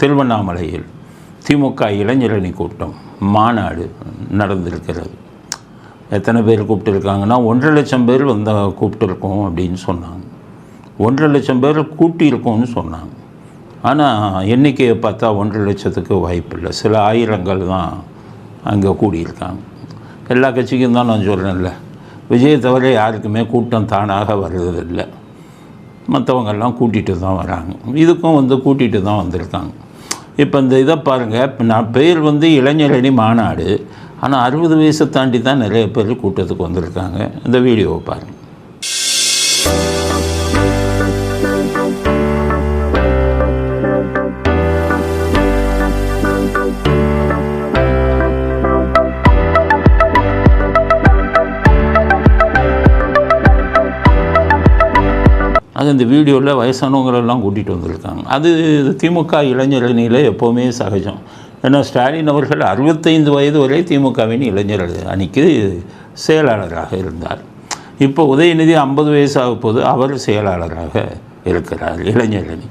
திருவண்ணாமலையில் திமுக இளைஞரணி கூட்டம் மாநாடு நடந்திருக்கிறது. எத்தனை பேர் கூப்பிட்டுருக்காங்கன்னா ஒன்றரை லட்சம் பேர் வந்து கூப்பிட்டுருக்கோம் அப்படின்னு சொன்னாங்க. ஒன்றரை லட்சம் பேர் கூட்டியிருக்கோம்னு சொன்னாங்க. ஆனால் எண்ணிக்கையை பார்த்தா ஒன்றரை லட்சத்துக்கு வாய்ப்பு இல்லை. சில ஆயிரங்கள் தான் அங்கே கூடியிருக்காங்க. எல்லா கட்சிக்கும் தான் நான் சொல்கிறேன்ல விஜயத்தவரை தவிர யாருக்குமே கூட்டம் தானாக வர்றதில்லை. மற்றவங்கெல்லாம் கூட்டிகிட்டு தான் வராங்க. இதுக்கும் வந்து கூட்டிகிட்டு தான் வந்திருக்காங்க. இப்போ இந்த இதை பாருங்கள் இப்போ நான் பேர் வந்து இளைஞரணி மாநாடு. ஆனால் அறுபது வயசை தாண்டி தான் நிறைய பேர் கூட்டத்துக்கு வந்திருக்காங்க. இந்த வீடியோவை பாருங்கள் அது இந்த வீடியோவில் வயசானவங்களெல்லாம் கூட்டிகிட்டு வந்திருக்காங்க. அது திமுக இளைஞர் அணியில் எப்போவுமே சகஜம். ஏன்னா ஸ்டாலின் அவர்கள் அறுபத்தைந்து வயது வரை திமுகவின் இளைஞர் அணிக்கு செயலாளராக இருந்தார். இப்போ உதயநிதி ஐம்பது வயசாக போது அவர் செயலாளராக இருக்கிறார் இளைஞர் அணி.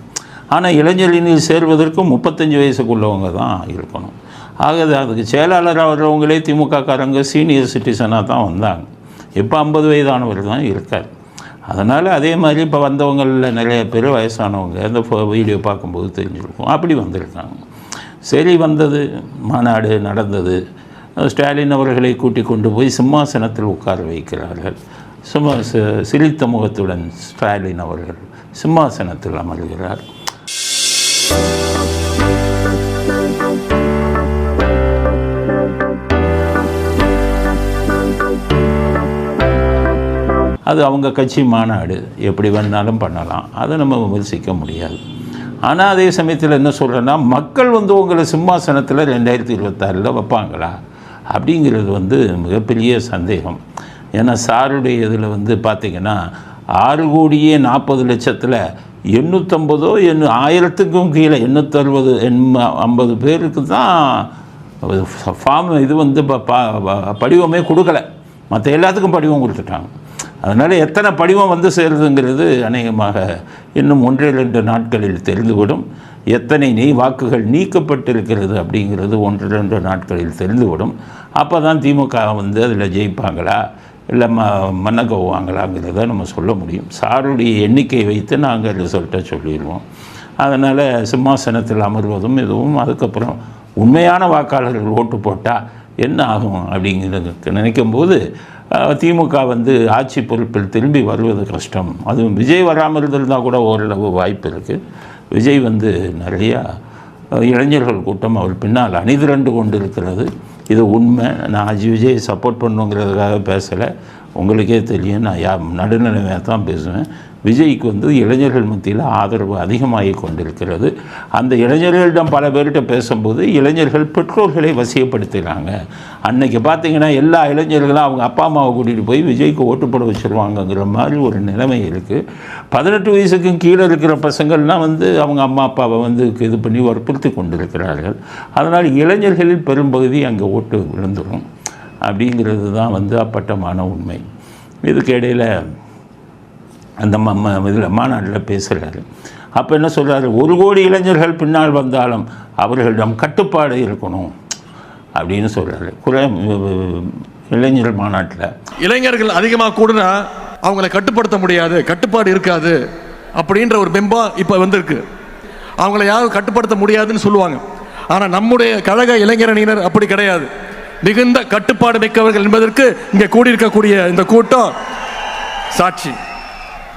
ஆனால் இளைஞர் அணியில் சேர்வதற்கு முப்பத்தஞ்சு வயசுக்குள்ளவங்க தான் இருக்கணும். ஆக அதுக்கு செயலாளராக வர்றவங்களே திமுககாரங்க சீனியர் சிட்டிசனாக தான் வந்தாங்க. இப்போ ஐம்பது வயதானவர் தான் இருக்கார். அதனால் அதே மாதிரி இப்போ வந்தவங்களில் நிறைய பேர் வயசானவங்க அந்த ஃபோ- வீடியோ பார்க்கும்போது தெரிஞ்சிருக்கும். அப்படி வந்திருக்காங்க. சரி வந்தது மாநாடு நடந்தது. ஸ்டாலின் அவர்களை கூட்டி கொண்டு போய் சிம்மாசனத்தில் உட்கார வைக்கிறார்கள். சும்மா சிரித்த முகத்துடன் ஸ்டாலின் அவர்கள் சிம்மாசனத்தில் அமர்கிறார். அது அவங்க கட்சி மாநாடு. எப்படி வேணாலும் பண்ணலாம். அதை நம்ம விமர்சிக்க முடியாது. ஆனால் அதே சமயத்தில் என்ன சொல்கிறேன்னா மக்கள் வந்து உங்களை சிம்மாசனத்தில் ரெண்டாயிரத்தி இருபத்தாறில் வைப்பாங்களா? அப்படிங்கிறது வந்து மிகப்பெரிய சந்தேகம். ஏன்னா சாருடைய இதில் வந்து பார்த்திங்கன்னா ஆறு கோடியே நாற்பது லட்சத்தில் எண்ணூற்றம்பதோ எண்ணூ ஆயிரத்துக்கும் கீழே எண்ணூற்றறுபது எண் ஐம்பது பேருக்கு தான் ஃபார்ம் இது வந்து ப- படிவமே கொடுக்கல. மற்ற எல்லாத்துக்கும் படிவம் கொடுத்துட்டாங்க. அதனால் எத்தனை படிவம் வந்து சேருதுங்கிறது அநேகமாக இன்னும் ஒன்றே ரெண்டு நாட்களில் தெரிந்துவிடும். எத்தனை நெய் வாக்குகள் நீக்கப்பட்டிருக்கிறது அப்படிங்கிறது ஒன்று ரெண்டு நாட்களில் தெரிந்துவிடும். அப்போ தான் திமுக வந்து அதில் ஜெயிப்பாங்களா? இல்லை ம மன்னகோவாங்களாங்கிறத நம்ம சொல்ல முடியும். சாருடைய எண்ணிக்கை வைத்து நாங்கள் ரிசல்ட்டை சொல்லிடுவோம். அதனால் சிம்மாசனத்தில் அமர்வதும் இதுவும் அதுக்கப்புறம் உண்மையான வாக்காளர்கள் ஓட்டு போட்டால் என்ன ஆகும் அப்படிங்கிறது நினைக்கும்போது திமுக வந்து ஆட்சி பொறுப்பில் திரும்பி வருவது கஷ்டம். அதுவும் விஜய் வராமல் இருந்தால் கூட ஓரளவு வாய்ப்பு இருக்குது விஜய் வந்து நிறையா இளைஞர்கள் கூட்டம் அவர் பின்னால் அணிதிரண்டு கொண்டு இருக்கிறது இது உண்மை. நான் அஜி விஜய் சப்போர்ட் பண்ணுங்கிறதுக்காக பேசலை. உங்களுக்கே தெரியும். நான் யா நடுநிலைமையாக தான் பேசுவேன். விஜய்க்கு வந்து இளைஞர்கள் மத்தியில் ஆதரவு அதிகமாகி கொண்டிருக்கிறது. அந்த இளைஞர்களிடம் பல பேர்கிட்ட பேசும்போது இளைஞர்கள் பெற்றோர்களை வசியப்படுத்துகிறாங்க அன்னைக்கு பார்த்தீங்கன்னா எல்லா இளைஞர்களும் அவங்க அப்பா அம்மாவை கூட்டிகிட்டு போய் விஜய்க்கு ஓட்டு போட வச்சுருவாங்கங்கிற மாதிரி ஒரு நிலைமை இருக்குது பதினெட்டு வயசுக்கும் கீழே இருக்கிற பசங்கள்லாம் வந்து அவங்க அம்மா அப்பாவை வந்து இது பண்ணி வற்புறுத்தி கொண்டிருக்கிறார்கள். அதனால் இளைஞர்களில் பெரும்பகுதி அங்கே ஓட்டு விழுந்துடும் அப்படிங்கிறது தான் வந்து அப்பட்டமான உண்மை. இதுக்கு இடையில் அந்த ம இதில் மாநாட்டில் பேசுகிறாரு அப்போ என்ன சொல்கிறாரு ஒரு கோடி இளைஞர்கள் பின்னால் வந்தாலும் அவர்களிடம் கட்டுப்பாடு இருக்கணும் அப்படின்னு சொல்கிறாரு குறை இளைஞர் மாநாட்டில். இளைஞர்கள் அதிகமாக கூடுனா அவங்கள கட்டுப்படுத்த முடியாது கட்டுப்பாடு இருக்காது அப்படின்ற ஒரு பிம்பம் இப்போ வந்திருக்கு. அவங்கள யாரும் கட்டுப்படுத்த முடியாதுன்னு சொல்லுவாங்க. ஆனால் நம்முடைய கழக இளைஞரணியினர் அப்படி கிடையாது. மிகுந்த கட்டுப்பாடு மிக்கவர்கள் என்பதற்கு இங்கே கூடியிருக்கக்கூடிய இந்த கூட்டம் சாட்சி.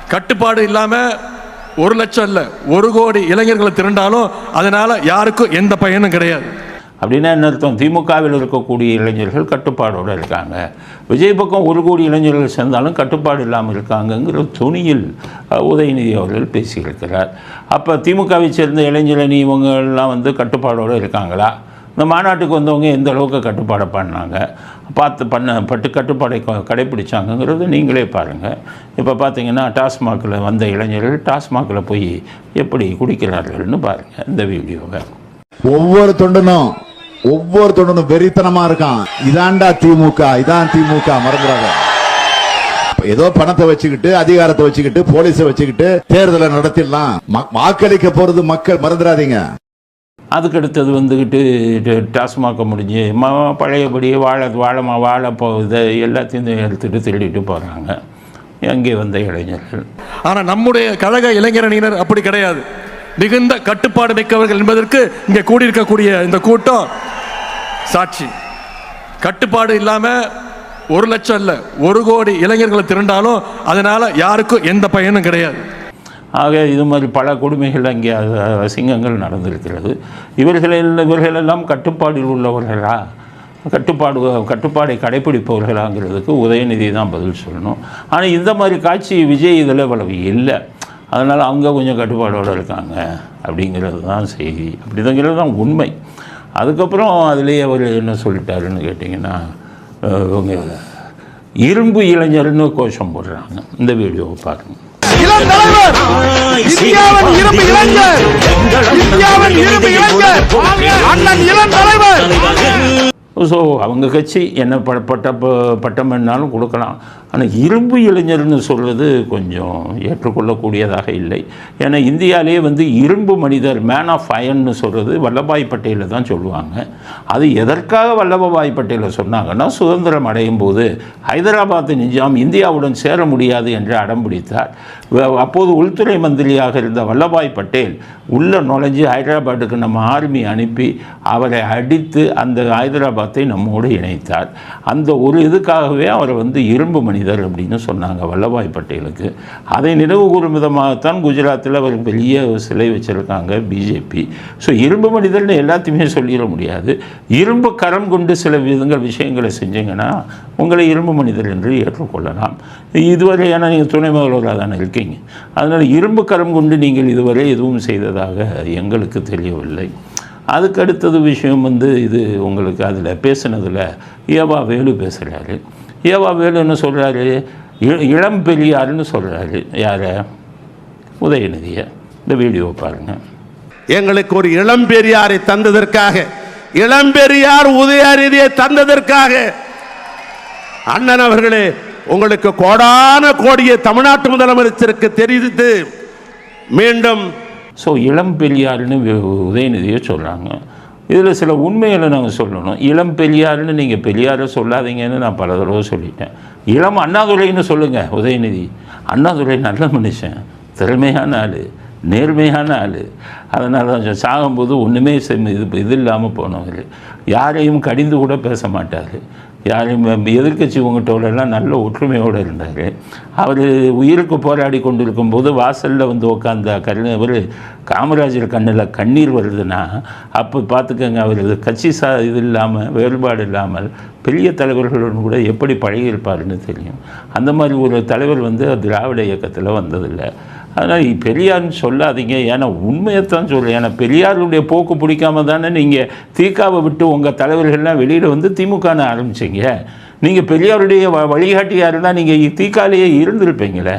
கட்டுப்பாடு இல்லாமல் ஒரு லட்சம் இல்லை ஒரு கோடி இளைஞர்களை திரண்டாலும் அதனால யாருக்கும் எந்த பயனும் கிடையாது. அப்படின்னா என்ன அர்த்தம்? திமுகவில் இருக்கக்கூடிய இளைஞர்கள் கட்டுப்பாடோடு இருக்காங்க. விஜய் பக்கம் ஒரு கோடி இளைஞர்கள் சேர்ந்தாலும் கட்டுப்பாடு இல்லாமல் இருக்காங்கங்கிற துணியில் உதயநிதி அவர்கள் பேசியிருக்கிறார். அப்போ திமுகவை சேர்ந்த இளைஞரணி இவங்கெல்லாம் வந்து கட்டுப்பாடோடு இருக்காங்களா? இந்த மாநாட்டுக்கு வந்தவங்க எந்த அளவுக்கு கட்டுப்பாடை பண்ணாங்க? பார்த்து பண்ண பட்டு கட்டுப்பாடை கடைப்பிடிச்சாங்கங்கிறது நீங்களே பாருங்கள் இப்போ பார்த்தீங்கன்னா டாஸ்மாகில் வந்த இளைஞர்கள் டாஸ்மாகில் போய் எப்படி குடிக்கிறார்கள்னு பாருங்கள் இந்த வீடியோவை. ஒவ்வொரு தொண்டனும் ஒவ்வொரு தொண்டனும் வெறித்தனமாக இருக்கான். இதான்டா திமுக இதான் திமுக மறந்துடாத. ஏதோ பணத்தை வச்சுக்கிட்டு அதிகாரத்தை வச்சுக்கிட்டு போலீஸை வச்சுக்கிட்டு தேர்தலை நடத்திடலாம். ம- வாக்களிக்க போறது மக்கள் மறந்துடாதீங்க. அதுக்கடுத்தது வந்துக்கிட்டு டாஸ்மாக முடிஞ்சு ம பழையபடி வாழை வாழை வாழை போ இதை எல்லாத்தையும் எடுத்துகிட்டு திருடிட்டு போகிறாங்க அங்கே வந்த இளைஞர்கள்? ஆனால் நம்முடைய கழக இளைஞரணியினர் அப்படி கிடையாது. மிகுந்த கட்டுப்பாடு மிக்கவர்கள் என்பதற்கு இங்கே கூடியிருக்கக்கூடிய இந்த கூட்டம் சாட்சி. கட்டுப்பாடு இல்லாமல் ஒரு லட்சம் இல்லை ஒரு கோடி இளைஞர்களை திரண்டாலும் அதனால் யாருக்கும் எந்த பயனும் கிடையாது. ஆக இது மாதிரி பல கொடுமைகள் அங்கே சிங்கங்கள் அசிங்கங்கள் நடந்திருக்கிறது. இவர்களில் இவர்களெல்லாம் கட்டுப்பாடில் உள்ளவர்களா? கட்டுப்பாடு கட்டுப்பாடை கடைப்பிடிப்பவர்களாங்கிறதுக்கு உதயநிதி தான் பதில் சொல்லணும். ஆனால் இந்த மாதிரி காட்சி விஜய் இதில் இவ்வளவு இல்லை. அதனால் அவங்க கொஞ்சம் கட்டுப்பாடோடு இருக்காங்க. அப்படிங்கிறது தான் செய்தி. அப்படிங்கிறது தான் உண்மை. அதுக்கப்புறம் அதுலேயே அவர் என்ன சொல்லிட்டாருன்னு கேட்டிங்கன்னா இவங்க இரும்பு இளைஞர்னு கோஷம் போடுறாங்க. இந்த வீடியோவை பாருங்கள் இளம் தலைவர் இந்தியாவின் இரும்பு இளைஞர் இந்தியாவின் இரும்பு இளைஞர் அண்ணன் இளம் தலைவர். ஸோ அவங்க கட்சி என்ன ப பட்ட ப- பட்டம் வேணாலும் கொடுக்கலாம். ஆனால் இரும்பு இளைஞர்னு சொல்வது கொஞ்சம் ஏற்றுக்கொள்ளக்கூடியதாக இல்லை. ஏன்னா இந்தியாவிலேயே வந்து இரும்பு மனிதர் மேன் ஆஃப் அயன்னு சொல்கிறது வல்லபாய் பட்டேலில் தான் சொல்லுவாங்க. அது எதற்காக வல்லபாய் பட்டேலை சொன்னாங்கன்னா சுதந்திரம் அடையும் போது ஹைதராபாத் நிஜாம் இந்தியாவுடன் சேர முடியாது என்று அடம் பிடித்தார். அப்போது உள்துறை மந்திரியாக இருந்த வல்லபாய் பட்டேல் உள்ளே நுழைஞ்சு ஹைதராபாத்துக்கு நம்ம ஆர்மி அனுப்பி அவரை அடித்து அந்த ஹைதராபாத் ஹைதராபாத்தை நம்மோடு இணைத்தார். அந்த ஒரு இதுக்காகவே அவரை வந்து இரும்பு மனிதர் அப்படின்னு சொன்னாங்க வல்லபாய் பட்டேலுக்கு. அதை நினைவு கூறும் விதமாகத்தான் குஜராத்தில் அவர் பெரிய சிலை வச்சுருக்காங்க பிஜேபி ஸோ இரும்பு மனிதர்னு எல்லாத்தையுமே சொல்லிட முடியாது. இரும்பு கரம் கொண்டு சில விதங்கள் விஷயங்களை செஞ்சீங்கன்னா உங்களை இரும்பு மனிதர் என்று ஏற்றுக்கொள்ளலாம். இதுவரை ஏன்னா நீங்கள் துணை முதல்வராக தானே இருக்கீங்க. அதனால் இரும்பு கரம் கொண்டு நீங்கள் இதுவரை எதுவும் செய்ததாக எங்களுக்கு தெரியவில்லை. அதுக்கு அடுத்தது விஷயம் வந்து இது உங்களுக்கு அதில் பேசினதில் ஏவா வேலு பேசுகிறாரு ஏவா வேலுன்னு சொல்கிறாரு இளம் பெரியாருன்னு சொல்கிறாரு யாரை? உதயநிதியை. இந்த வீடியோ பாருங்கள் எங்களுக்கு ஒரு இளம் பெரியாரை தந்ததற்காக இளம்பெரியார் உதயநிதியை தந்ததற்காக அண்ணன் அவர்களே உங்களுக்கு கோடான கோடியை தமிழ்நாட்டு முதலமைச்சருக்கு தெரிவித்து மீண்டும் ஸோ இளம் பெரியாருன்னு உதயநிதியை சொல்கிறாங்க இதில் சில உண்மைகளை நாங்கள் சொல்லணும். இளம் பெரியாருன்னு நீங்கள் பெரியாரை சொல்லாதீங்கன்னு நான் பல தடவை சொல்லிட்டேன். இளம் அண்ணாதுரைன்னு சொல்லுங்கள் உதயநிதி. அண்ணாதுரை நல்ல மனுஷன் திறமையான ஆள் நேர்மையான ஆள். அதனால தான் சாகும்போது ஒன்றுமே செம் இது இது இல்லாமல் போனவர். யாரையும் கடிந்து கூட பேச மாட்டார். யாரும் எதிர்க்கட்சி உங்கள்கிட்டோடெல்லாம் நல்ல ஒற்றுமையோடு இருந்தார். அவர் உயிருக்கு போராடி கொண்டிருக்கும் போது வாசலில் வந்து உட்காந்த கருணை அவர் காமராஜர் கண்ணில் கண்ணீர் வருதுன்னா அப்போ பார்த்துக்கங்க அவர் கட்சி சா இது இல்லாமல் வேறுபாடு இல்லாமல் பெரிய தலைவர்களுடன் கூட எப்படி பழகியிருப்பாருன்னு தெரியும். அந்த மாதிரி ஒரு தலைவர் வந்து திராவிட இயக்கத்தில் வந்ததில்லை. அதனால் பெரியார்னு சொல்லாதீங்க. ஏன்னா உண்மையைத்தான் சொல்லு ஏன்னா பெரியாருடைய போக்கு பிடிக்காம தானே நீங்கள் தீக்காவை விட்டு உங்கள் தலைவர்கள்லாம் வெளியில் வந்து திமுகன்னு ஆரம்பிச்சிங்க. நீங்கள் பெரியாருடைய வ வழிகாட்டியாக இருந்தால் நீங்கள் தீக்காலேயே இருந்திருப்பீங்களே.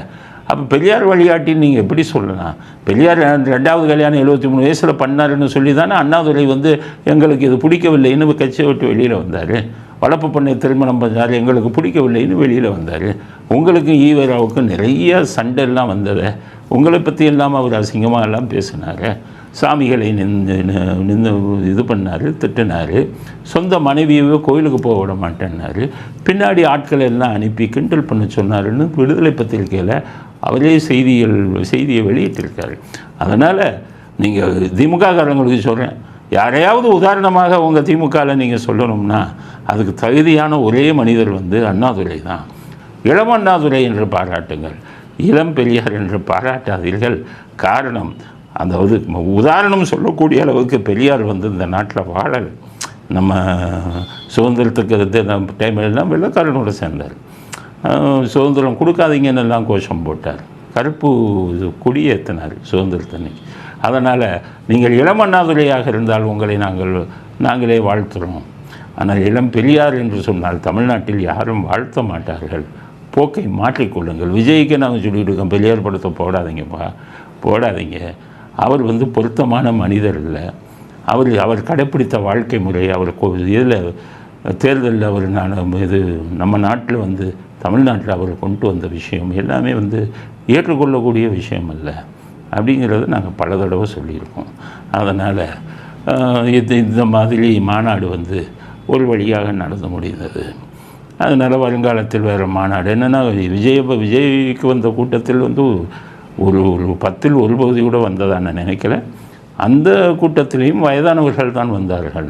அப்போ பெரியார் வழிகாட்டின்னு நீங்கள் எப்படி சொல்லலாம்? பெரியார் ரெண்டாவது கல்யாணம் எழுபத்தி மூணு வயசில் பண்ணாருன்னு சொல்லி தானே அண்ணாதுரை வந்து எங்களுக்கு இது பிடிக்கவில்லைன்னு கட்சியை விட்டு வெளியில் வந்தார். வளர்ப்பு பண்ணை திருமணம் பண்ணார் எங்களுக்கு பிடிக்கவில்லைன்னு வெளியில் வந்தார். உங்களுக்கு ஈவராவுக்கும் நிறைய சண்டைலாம் வந்ததை. உங்களை பற்றி எல்லாம் அவர் அசிங்கமாக எல்லாம் பேசினார். சாமிகளை நின்று நின்று இது பண்ணார் திட்டினார். சொந்த மனைவியவே கோயிலுக்கு போக விட மாட்டேன்னாரு. பின்னாடி ஆட்களை எல்லாம் அனுப்பி கிண்டல் பண்ண சொன்னாருன்னு விடுதலை பத்திரிகையில் அவரே செய்திகள் செய்தியை வெளியிட்டிருக்காரு. அதனால் நீங்கள் திமுககாரங்களுக்கு சொல்கிறேன் யாரையாவது உதாரணமாக உங்கள் திமுகவில் நீங்கள் சொல்லணும்னா அதுக்கு தகுதியான ஒரே மனிதர் வந்து அண்ணாதுரை தான் இளம் அண்ணாதுரை என்று பாராட்டுங்கள். இளம் பெரியார் என்று பாராட்டாதீர்கள். காரணம் அதாவது உதாரணம் சொல்லக்கூடிய அளவுக்கு பெரியார் வந்து இந்த நாட்டில் வாழல். நம்ம சுதந்திரத்துக்கு டைம் எல்லாம் வெள்ளக்காரனோட சேர்ந்தார். சுதந்திரம் கொடுக்காதீங்கன்னு எல்லாம் கோஷம் போட்டார். கருப்பு இது கொடியேற்றினார் சுதந்திரத்தன்னைக்கு அதனால் நீங்கள் இளம் அண்ணாதுரையாக இருந்தால் உங்களை நாங்கள் நாங்களே வாழ்த்துறோம். ஆனால் இளம் பெரியார் என்று சொன்னால் தமிழ்நாட்டில் யாரும் வாழ்த்த மாட்டார்கள். போக்கை மாற்றிக்கொள்ளுங்கள் விஜய்க்கு நாங்கள் சொல்லிட்டு இருக்கோம் பெரியார் படத்தை போடாதீங்கப்பா போடாதீங்க. அவர் வந்து பொருத்தமான மனிதர் இல்லை. அவர் அவர் கடைப்பிடித்த வாழ்க்கை முறை அவர் இதில் தேர்தலில் அவர் நான் இது நம்ம நாட்டில் வந்து தமிழ்நாட்டில் அவர் கொண்டு வந்த விஷயம் எல்லாமே வந்து ஏற்றுக்கொள்ளக்கூடிய விஷயம் அல்ல. அப்படிங்கிறத நாங்கள் பல தடவை சொல்லியிருக்கோம். அதனால் இது இந்த மாதிரி மாநாடு வந்து ஒரு வழியாக நடந்து முடிந்தது. அதனால் வருங்காலத்தில் வேறு மாநாடு. என்னென்னா விஜய் இப்போ விஜய்க்கு வந்த கூட்டத்தில் வந்து ஒரு ஒரு பத்தில் ஒரு பகுதி கூட வந்ததா நான் நினைக்கல. அந்த கூட்டத்திலையும் வயதானவர்கள் தான் வந்தார்கள்.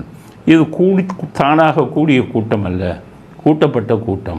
இது கூடி தானாக கூடிய கூட்டம் அல்ல. கூட்டப்பட்ட கூட்டம்.